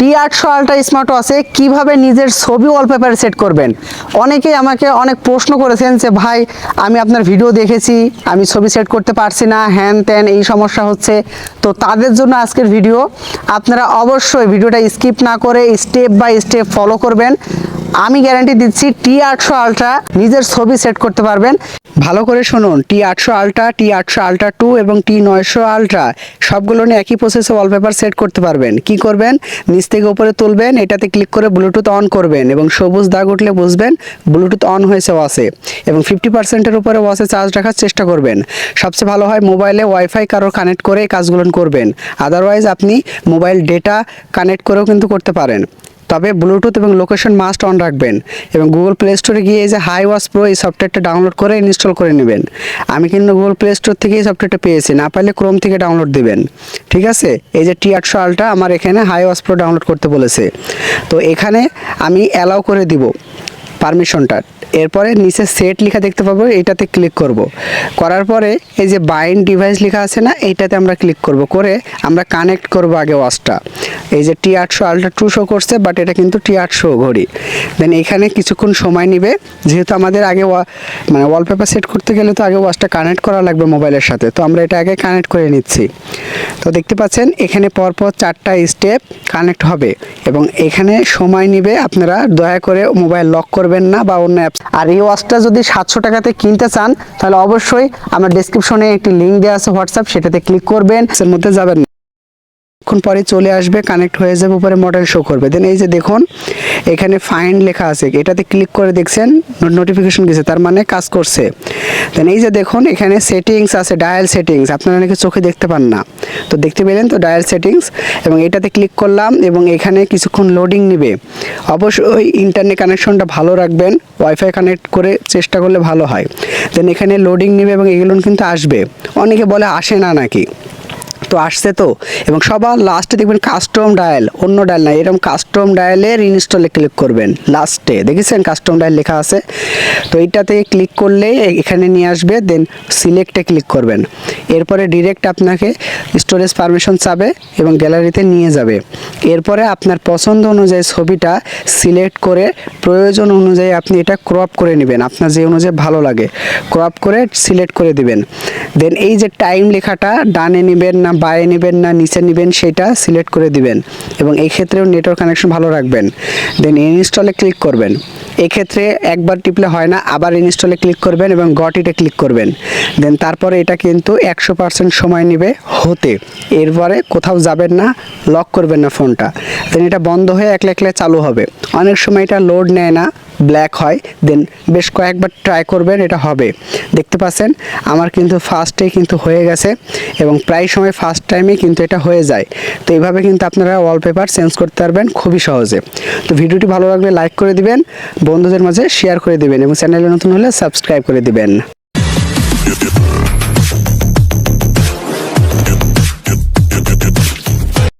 টি আটশো ultra smart ওয়াচে কীভাবে নিজের ছবি ওয়ালপেপারে সেট করবেন? অনেকেই আমাকে অনেক প্রশ্ন করেছেন যে, ভাই, আমি আপনার ভিডিও দেখেছি, আমি ছবি সেট করতে পারছি না, হ্যান ত্যান, এই সমস্যা হচ্ছে। তো তাদের জন্য আজকের ভিডিও আপনারা অবশ্যই ভিডিওটা স্কিপ না করে স্টেপ বাই স্টেপ ফলো করবেন। আমি গ্যারান্টি দিচ্ছি টি আটশো আলট্রা নিজের ছবি সেট করতে পারবেন। ভালো করে শুনুন টি আটশো আলট্রা টি আটশো আলট্রা টু এবং টি নয়শো আলট্রা সবগুলো নিয়ে একই প্রসেসে ওয়ালপেপার সেট করতে পারবেন। কি করবেন? নিচ থেকে উপরে তুলবেন, এটাতে ক্লিক করে ব্লুটুথ অন করবেন এবং সবুজ দাগ উঠলে বুঝবেন ব্লুটুথ অন হয়েছে ওয়াসে এবং ফিফটি পার্সেন্টের উপরে ওয়াসে চার্জ রাখার চেষ্টা করবেন। সবচেয়ে ভালো হয় মোবাইলে ওয়াইফাই কারোর কানেক্ট করে কাজগুলো করবেন। আদারওয়াইজ আপনি মোবাইল ডেটা কানেক্ট করেও কিন্তু করতে পারেন। তবে ব্লুটুথ এবং লোকেশন মাস্ট অন রাখবেন এবং গুগল প্লে স্টোরে গিয়ে এই যে হাই ওয়াস প্রো এই সফটওয়্যারটা ডাউনলোড করে ইনস্টল করে নেবেন। আমি কিন্তু গুগল প্লে স্টোর থেকে এই সফটওয়্যারটা পেয়েছি, না পারলে ক্রোম থেকে ডাউনলোড দিবেন। ঠিক আছে? এই যে টি আটশো আলটা আমার এখানে হাই ওয়াস প্রো ডাউনলোড করতে বলেছে। তো এখানে আমি অ্যালাউ করে দিব পারমিশনটা এরপরে নিচে সেট লেখা দেখতে পাবো, এটাতে ক্লিক করব। করার পরে এই যে বাইন্ড ডিভাইস লেখা আছে না এইটাতে আমরা ক্লিক করব। করে আমরা কানেক্ট করব আগে ওয়াচটা এই যে টি আটশো আলট্রা টু শো করছে বাট এটা কিন্তু টি আটশো ঘড়ি। দেন এখানে কিছুক্ষণ সময় নেবে, যেহেতু আমাদের আগে মানে ওয়ালপেপার সেট করতে গেলে তো আগে ওয়াচটা কানেক্ট করা লাগবে মোবাইলের সাথে, তো আমরা এটা আগে কানেক্ট করে নিচ্ছি। তো দেখতে পাচ্ছেন, এখানে পরপর চারটা স্টেপ কানেক্ট হবে, এবং এখানে সময় নেবে আপনারা দয়া করে মোবাইল লক করবেন না বা অন্য অ্যাপস আর এই ওয়াচটা যদি সাতশো টাকাতে কিনতে চান, তাহলে অবশ্যই আমার ডেসক্রিপশনে একটি লিঙ্ক দেওয়া আছে হোয়াটসঅ্যাপ সেটাতে ক্লিক করবেন। এর মধ্যে যাবেন। কিছুক্ষণ পরে চলে আসবে কানেক্ট হয়ে যাবে, উপরে মডেল শো করবে। দেন এই যে দেখুন, এখানে ফাইন্ড লেখা আছে। এটাতে ক্লিক করে দেখছেন নোটিফিকেশন গেছে, তার মানে কাজ করছে। দেন এই যে দেখুন, এখানে সেটিংস আছে ডায়াল সেটিংস আপনারা নাকি চোখে দেখতে পান না। তো দেখতে পেলেন তো ডায়াল সেটিংস এবং এটাতে ক্লিক করলাম এবং এখানে কিছুক্ষণ লোডিং নেবে। অবশ্যই ইন্টারনেট কানেকশনটা ভালো রাখবেন ওয়াইফাই কানেক্ট করে চেষ্টা করলে ভালো হয়। দেন এখানে লোডিং নেবে এবং এগুলো কিন্তু আসবে। অনেকে বলে আসে না নাকি? তো আসছে তো। এবং সবার লাস্টে দেখবেন কাস্টম ডায়াল অন্য ডায়াল না এরকম কাস্টম ডায়ালের ইনস্টলে ক্লিক করবেন লাস্টে দেখেছেন কাস্টম ডায়াল লেখা আছে? তো এইটাতে ক্লিক করলেই এ- এখানে নিয়ে আসবে দেন সিলেক্টে ক্লিক করবেন। এরপরে ডিরেক্ট আপনাকে স্টোরেজ পারমিশন চাবে এবং গ্যালারিতে নিয়ে যাবে। এরপরে আপনার পছন্দ অনুযায়ী ছবিটা সিলেক্ট করে প্রয়োজন অনুযায়ী আপনি এটা ক্রপ করে নেবেন, আপনার যে অনুযায়ী ভালো লাগে। ক্রপ করে সিলেক্ট করে দিবেন। দেন এই যে টাইম লেখাটা, ডানে নেবেন না বায়ে নেবেন না, নিচে নেবেন, সেটা সিলেক্ট করে দিবেন। এবং এই ক্ষেত্রেও নেটওয়ার্ক কানেকশন ভালো রাখবেন। দেন ইনস্টলে ক্লিক করবেন। এক্ষেত্রে একবার টিপলে হয় না, আবার ইনস্টলে ক্লিক করবেন এবং গটিতে ক্লিক করবেন। দেন তারপরে এটা কিন্তু একশো পার্সেন্ট সময় নেবে হতে। এরপরে কোথাও যাবেন না লক করবেন না ফোনটা। দেন এটা বন্ধ হয়ে একলা একলা চালু হবে। অনেক সময় এটা লোড নেয় না ব্ল্যাক হয়। দেন বেশ কয়েকবার ট্রাই করবেন, এটা হবে। দেখতে পাচ্ছেন, আমার কিন্তু ফার্স্টেই কিন্তু হয়ে গেছে এবং প্রায় সময় ফার্স্ট টাইমে কিন্তু এটা হয়ে যায়। তো এইভাবে কিন্তু আপনারা ওয়ালপেপার চেঞ্জ করতে পারবেন খুবই সহজে। তো ভিডিওটি ভালো লাগলে লাইক করে দিবেন। বন্ধুদের মাঝে শেয়ার করে দিবেন এবং চ্যানেলে নতুন হলে সাবস্ক্রাইব করে দিবেন।